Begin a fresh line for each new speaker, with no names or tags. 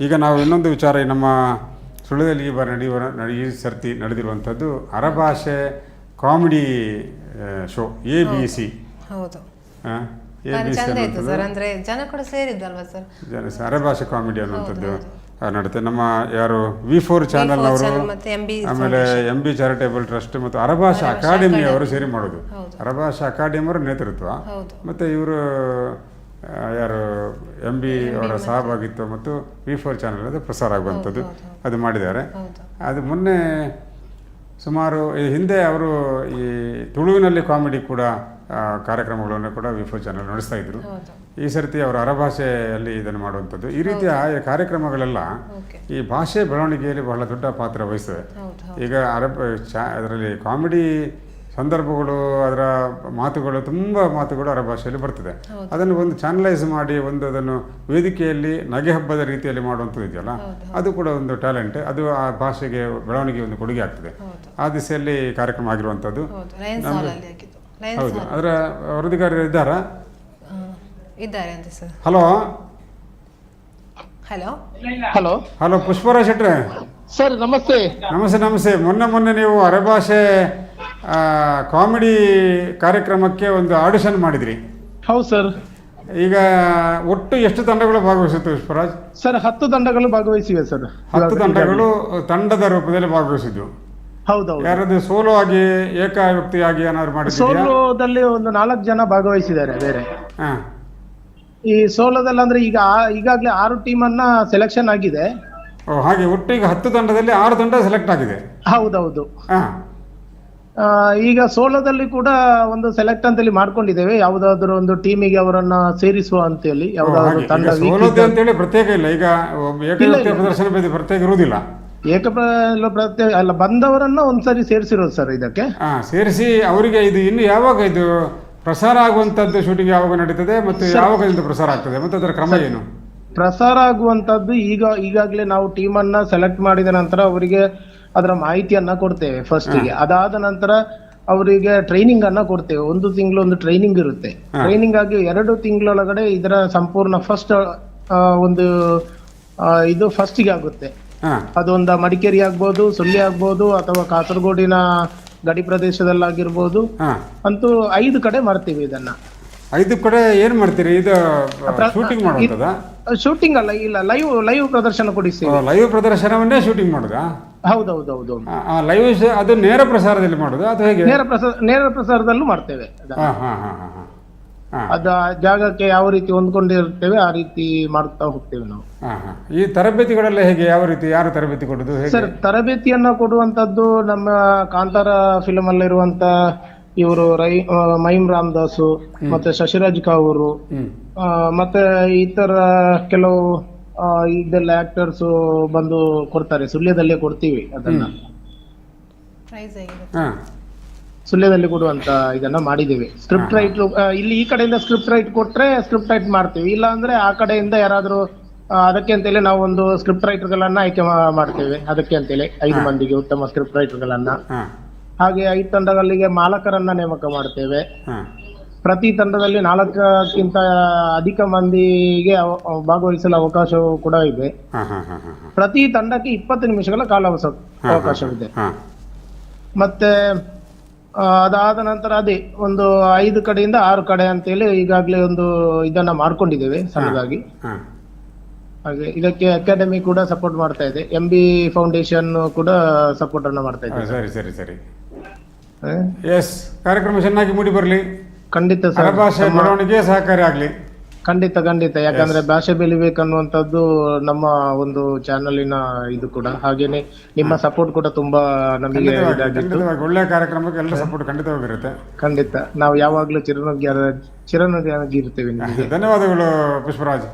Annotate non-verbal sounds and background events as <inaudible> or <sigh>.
ಈಗ ನಾವು ಇನ್ನೊಂದು ವಿಚಾರ ನಮ್ಮ ಸುಳ್ಯದಲ್ಲಿ ಈ ಬಾರಿ ನಡೆಯುವ ನಡೆ- ಈ ಸರ್ತಿ ನಡೆದಿರುವಂಥದ್ದು Arebhashe comedy show A B C.
ಹೌದು.
ಎ ಬಿ ಸಿ
ಸರ್ ಅಂದ್ರೆ ಜನ ಕೂಡ ಸೇರಿದ್ದಲ್ವಾ ಸರ್?
ಜನ ಅರಭಾಷೆ ಕಾಮಿಡಿ ಅನ್ನುವಂಥದ್ದು ನಡುತ್ತೆ ನಮ್ಮ ಯಾರು ವಿ ಫೋರ್ ಚಾನಲ್ನವರು ಆಮೇಲೆ ಎಂ ಬಿ ಚಾರಿಟೇಬಲ್ ಟ್ರಸ್ಟ್ ಮತ್ತು ಅರಭಾಷೆ ಅಕಾಡೆಮಿ. ಅವರು ಸೇರಿ ಮಾಡೋದು. ಅರಭಾಷಾ ಅಕಾಡೆಮಿ ಅವರ ನೇತೃತ್ವ. ಮತ್ತು ಇವರು ಯಾರು ಎಂ ಬಿ ಅವರ ಸಹಭಾಗಿತ್ವ ಮತ್ತು ವಿ ಫೋರ್ ಚಾನಲ್ ಅದು ಪ್ರಸಾರ ಆಗುವಂಥದ್ದು ಅದು ಮಾಡಿದ್ದಾರೆ. ಅದು ಮೊನ್ನೆ ಸುಮಾರು ಈ ಹಿಂದೆ ಅವರು ಈ ತುಳುವಿನಲ್ಲಿ ಕಾಮಿಡಿ ಕೂಡ ಕಾರ್ಯಕ್ರಮಗಳನ್ನು ಕೂಡ ವಿ ಫೋರ್ ಚಾನಲ್ ನಡೆಸ್ತಾ ಇದ್ರು. ಈ ಸರ್ತಿ ಅವರು ಅರಭಾಷೆಯಲ್ಲಿ ಇದನ್ನು ಮಾಡುವಂಥದ್ದು. ಈ ರೀತಿಯ ಕಾರ್ಯಕ್ರಮಗಳೆಲ್ಲ ಈ ಭಾಷೆ ಬೆಳವಣಿಗೆಯಲ್ಲಿ ಬಹಳ ದೊಡ್ಡ ಪಾತ್ರ ವಹಿಸ್ತದೆ. ಈಗ ಅರಬ್ ಚಾ ಅದರಲ್ಲಿ ಕಾಮಿಡಿ ಸಂದರ್ಭಗಳು ಅದರ ಮಾತುಗಳು ತುಂಬ ಮಾತುಗಳು ಅರಭಾಷೆಯಲ್ಲಿ ಬರ್ತದೆ.
ಹೌದು.
ಅದನ್ನು ಒಂದು ಚಾನಲೈಸ್ ಮಾಡಿ ಒಂದು ಅದನ್ನು ವೇದಿಕೆಯಲ್ಲಿ ನಗೆ ಹಬ್ಬದ ರೀತಿಯಲ್ಲಿ ಮಾಡುವಂಥದ್ದು ಇದೆಯಲ್ಲ. ಅದು ಕೂಡ ಒಂದು ಟ್ಯಾಲೆಂಟ್ ಅದು ಆ ಭಾಷೆಗೆ ಬೆಳವಣಿಗೆ ಒಂದು ಕೊಡುಗೆ ಆಗ್ತದೆ. ಆ ದಿಸೆಯಲ್ಲಿ ಕಾರ್ಯಕ್ರಮ ಆಗಿರುವಂಥದ್ದು.
ಹೌದು ಲಯನ್ಸ್ ಹಾಲ್ ಅಲ್ಲಿ ಆಗಿದ್ದು. ಲಯನ್ಸ್
ಹೌದು. ಅದರ ವರದಿಗಾರರು ಇದ್ದಾರಾ?
ಇದ್ದಾರೆ ಅಂತ sir.
Hello?
Hello?
Hello?
Hello Pushparaj ಶೆಟ್ರೆ.
Sir ನಮಸ್ತೆ.
ನಮಸ್ತೆ ನಮಸ್ತೆ. ಮೊನ್ನೆ ಮೊನ್ನೆ ನೀವು ಅರೆಭಾಷೆ ಆ, ಕಾಮಿಡಿ ಕಾರ್ಯಕ್ರಮಕ್ಕೆ ಒಂದು ಆಡಿಷನ್ ಮಾಡಿದ್ರಿ.
ಹೌದು ಸರ್.
ಈಗ ಒಟ್ಟು ಎಷ್ಟು ತಂಡಗಳು ಭಾಗವಹಿಸಿತ್ತು ಪುಷ್ಪರಾಜ್
ಸರ್ ಹತ್ತು ತಂಡಗಳು ಭಾಗವಹಿಸಿವೆ ಸರ್.
ಹತ್ತು ತಂಡಗಳು ತಂಡದ ರೂಪದಲ್ಲಿ ಭಾಗವಹಿಸಿದ್ವು.
ಹೌದೌದು
ಯಾರಾದ್ರು ಸೋಲೋ ಆಗಿ ಏಕ ವ್ಯಕ್ತಿಯಾಗಿ ಏನಾದ್ರು ಮಾಡಿ
ಸೋಲೋದಲ್ಲಿ ಒಂದು ನಾಲ್ಕು ಜನ ಭಾಗವಹಿಸಿದ್ದಾರೆ ಬೇರೆ. ಈ ಸೋಲೋದಲ್ಲಿ ಅಂದ್ರೆ ಈಗ ಈಗಾಗಲೇ ಆರು ಟೀಮ್ ಅನ್ನ ಸೆಲೆಕ್ಷನ್ ಆಗಿದೆ
ಹಾಗೆ ಒಟ್ಟು ಈಗ ಹತ್ತು ತಂಡದಲ್ಲಿ ಆರು ತಂಡ ಸೆಲೆಕ್ಟ್ ಆಗಿದೆ.
ಹೌದೌದು ಈಗ ಸೋಲೋದಲ್ಲಿ ಕೂಡ ಒಂದು ಸೆಲೆಕ್ಟ್ ಅಂತೇಳಿ ಮಾಡ್ಕೊಂಡಿದ್ದೇವೆ. ಯಾವ್ದಾದ್ರು ಒಂದು ಟೀಮಿಗೆ ಅವರನ್ನ ಸೇರಿಸುವ ಅಂತೇಳಿ.
ಹೇಳಿ
ಯಾವ್ದಾದ್ರು ತಂಡ ಅಂತ
ಅಂತೇಳಿ ಪ್ರತ್ಯೇಕ ಇಲ್ಲ. ಈಗ. ಪ್ರದರ್ಶನ ಪ್ರತ್ಯೇಕ ಇರುವುದಿಲ್ಲ.
ಏಕ ಪ್ರತ್ಯೇಕ ಅಲ್ಲ ಬಂದವರನ್ನ ಒಂದ್ಸರಿ ಸೇರಿಸಿರೋದು ಸರ್ ಇದಕ್ಕೆ.
ಹಾ ಸೇರಿಸಿ ಅವರಿಗೆ ಇದು ಇನ್ನು ಯಾವಾಗ ಇದು ಪ್ರಸಾರ ಆಗುವಂತದ್ದು ಶೂಟಿಂಗ್ ಯಾವಾಗ ನಡೀತದೆ ಮತ್ತು ಯಾವಾಗ ಇದು ಪ್ರಸಾರ ಆಗ್ತದೆ? ಮತ್ತು ಅದರ ಕ್ರಮ ಏನು?
ಪ್ರಸಾರ ಆಗುವಂತದ್ದು ಈಗ ಈಗಾಗಲೇ ನಾವು ಟೀಮ್ ಅನ್ನ ಸೆಲೆಕ್ಟ್ ಮಾಡಿದ ನಂತರ ಅವರಿಗೆ ಅದರ ಮಾಹಿತಿಯನ್ನ ಕೊಡ್ತೇವೆ ಫಸ್ಟಿಗೆ ಅದಾದ ನಂತರ ಅವರಿಗೆ ಟ್ರೈನಿಂಗ್ ಅನ್ನ ಕೊಡ್ತೇವೆ. ಒಂದು ತಿಂಗಳು ಒಂದು ಟ್ರೈನಿಂಗ್ ಇರುತ್ತೆ. ಟ್ರೈನಿಂಗ್ ಆಗಿ ಎರಡು ತಿಂಗಳೊಳಗಡೆ ಇದರ ಸಂಪೂರ್ಣ ಫಸ್ಟ್ ಒಂದು ಇದು ಫಸ್ಟಿಗೆ ಆಗುತ್ತೆ. ಅದೊಂದು ಮಡಿಕೇರಿ ಆಗ್ಬೋದು ಸುಳ್ಳಿ ಆಗ್ಬೋದು ಅಥವಾ ಕಾಸರಗೋಡಿನ ಗಡಿ ಪ್ರದೇಶದಲ್ಲಾಗಿರ್ಬೋದು. ಅಂತೂ ಐದು ಕಡೆ ಮಾಡ್ತೀವಿ ಇದನ್ನ.
ಐದು ಕಡೆ ಏನ್ ಮಾಡ್ತೀರಿ? ಇದು ಶೂಟಿಂಗ್ ಮಾಡುವಂತದ
ಶೂಟಿಂಗ್ ಅಲ್ಲ ಇಲ್ಲ ಲೈವ್ ಲೈವ್ ಪ್ರದರ್ಶನ ಕೊಡಿಸಿ.
ಲೈವ್ ಪ್ರದರ್ಶನವನ್ನೇ ಶೂಟಿಂಗ್ ಮಾಡುದಾ?
ಹೌದೌದೌದು.
ಲೈವ್ ಅದು ನೇರ ಪ್ರಸಾರದಲ್ಲಿ ಮಾಡುದು ಅದು ಹೇಗೆ?
ನೇರ ಪ್ರಸಾರ ನೇರ ಪ್ರಸಾರದಲ್ಲೂ ಮಾಡ್ತೇವೆ. ಅದ. ಜಾಗಕ್ಕೆ ಯಾವ ರೀತಿ ಹೊಂದ್ಕೊಂಡಿರ್ತೇವೆ ಆ ರೀತಿ ಮಾಡ್ತಾ ಹೋಗ್ತೇವೆ ನಾವು.
ಈ ತರಬೇತಿಗಳೆಲ್ಲ ಹೇಗೆ? ಯಾವ ರೀತಿ ಯಾರು ತರಬೇತಿ ಕೊಡುದು
ಸರ್ ತರಬೇತಿಯನ್ನ ಕೊಡುವಂತದ್ದು ನಮ್ಮ ಕಾಂತಾರ ಫಿಲಂ ಅಲ್ಲಿರುವಂತ ಇವರು ರೈ ಮಹಿಮ್ ಮಹಿಮ್ ರಾಮದಾಸು ಮತ್ತೆ ಶಶಿರಾಜ್ ಕಾವೂರು ಮತ್ತೆ ಇತರ ಕೆಲವು ಇದೆಲ್ಲ ಆಕ್ಟರ್ಸ್ ಬಂದು ಕೊಡ್ತಾರೆ. ಸುಳ್ಯದಲ್ಲೇ ಕೊಡ್ತೀವಿ ಅದನ್ನ. ಸುಳ್ಯದಲ್ಲಿ ಕೊಡುವಂತ ಇದನ್ನ ಮಾಡಿದೀವಿ ಸ್ಕ್ರಿಪ್ಟ್ ರೈಟ್ ಇಲ್ಲಿ ಈ ಕಡೆಯಿಂದ ಸ್ಕ್ರಿಪ್ಟ್ ರೈಟ್ ಕೊಟ್ರೆ ಸ್ಕ್ರಿಪ್ಟ್ ರೈಟ್ ಮಾಡ್ತೀವಿ. ಇಲ್ಲ ಅಂದ್ರೆ ಆ ಕಡೆಯಿಂದ ಯಾರಾದ್ರೂ ಅದಕ್ಕೆ ಅಂತೇಳಿ ನಾವು ಒಂದು ಸ್ಕ್ರಿಪ್ಟ್ ರೈಟರ್ ಗಳನ್ನ ಆಯ್ಕೆ ಮಾಡ್ತೇವೆ. ಅದಕ್ಕೆ ಅಂತೇಳಿ ಐದು ಮಂದಿಗೆ ಉತ್ತಮ ಸ್ಕ್ರಿಪ್ಟ್ ರೈಟರ್ ಗಳನ್ನ ಹಾಗೆ ಐದು ತಂಡಗಳಿಗೆ ಮಾಲಕರನ್ನ ನೇಮಕ ಮಾಡ್ತೇವೆ. ಪ್ರತಿ ತಂಡದಲ್ಲಿ ನಾಲ್ಕಕ್ಕಿಂತ ಅಧಿಕ ಮಂದಿಗೆ ಅವ- ಭಾಗವಹಿಸಲು ಅವಕಾಶವೂ ಕೂಡ ಇದೆ. ಪ್ರತಿ ತಂಡಕ್ಕೆ ಇಪ್ಪತ್ತು ನಿಮಿಷಗಳ ಕಾಲ ಅವಕಾಶವಿದೆ. ಮತ್ತೆ ಆ, ಅದಾದ ನಂತರ ಅದೇ ಒಂದು ಐದು ಕಡೆಯಿಂದ ಆರು ಕಡೆ ಅಂತೇಳಿ ಈಗಾಗಲೇ ಒಂದು ಇದನ್ನ ಮಾಡ್ಕೊಂಡಿದ್ದೇವೆ ಸಣ್ಣದಾಗಿ. ಹಾಗೆ ಇದಕ್ಕೆ ಅಕಾಡೆಮಿ ಕೂಡ ಸಪೋರ್ಟ್ ಮಾಡ್ತಾ ಇದೆ. ಎಂ ಬಿ ಫೌಂಡೇಶನ್ ಕೂಡ ಸಪೋರ್ಟ್ ಅನ್ನ ಮಾಡ್ತಾ ಇದೆ.
ಸರಿ ಸರಿ ಸರಿ? ಎಸ್ ಕಾರ್ಯಕ್ರಮ ಚೆನ್ನಾಗಿ ಮೂಡಿ ಬರಲಿ.
ಖಂಡಿತ ಸರ್.
ಭಾಷೆ ಬೆಳವಣಿಗೆ ಸಹಕಾರಿ ಆಗಲಿ.
ಖಂಡಿತ ಖಂಡಿತ. ಯಾಕಂದ್ರೆ ಭಾಷೆ ಬೆಳಿಬೇಕನ್ನುವಂಥದ್ದು ನಮ್ಮ ಒಂದು ಚಾನಲಿನ ಇದು ಕೂಡ. ಹಾಗೇನೆ ನಿಮ್ಮ ಸಪೋರ್ಟ್ ಕೂಡ ತುಂಬಾ ನಮಗೆ
ಒಳ್ಳೆ
ಇದಾಗಿತ್ತು.
ಕಾರ್ಯಕ್ರಮಕ್ಕೆ ಎಲ್ಲ ಸಪೋರ್ಟ್ ಖಂಡಿತವಾಗಿರುತ್ತೆ.
ಖಂಡಿತ. ನಾವು ಯಾವಾಗ್ಲೂ ಚಿರನಗಿ ಚಿರನಗಿ ಇರ್ತೇವೆ ನಿಮಗೆ. <laughs>
ಧನ್ಯವಾದಗಳು ಪುಷ್ಪರಾಜ್.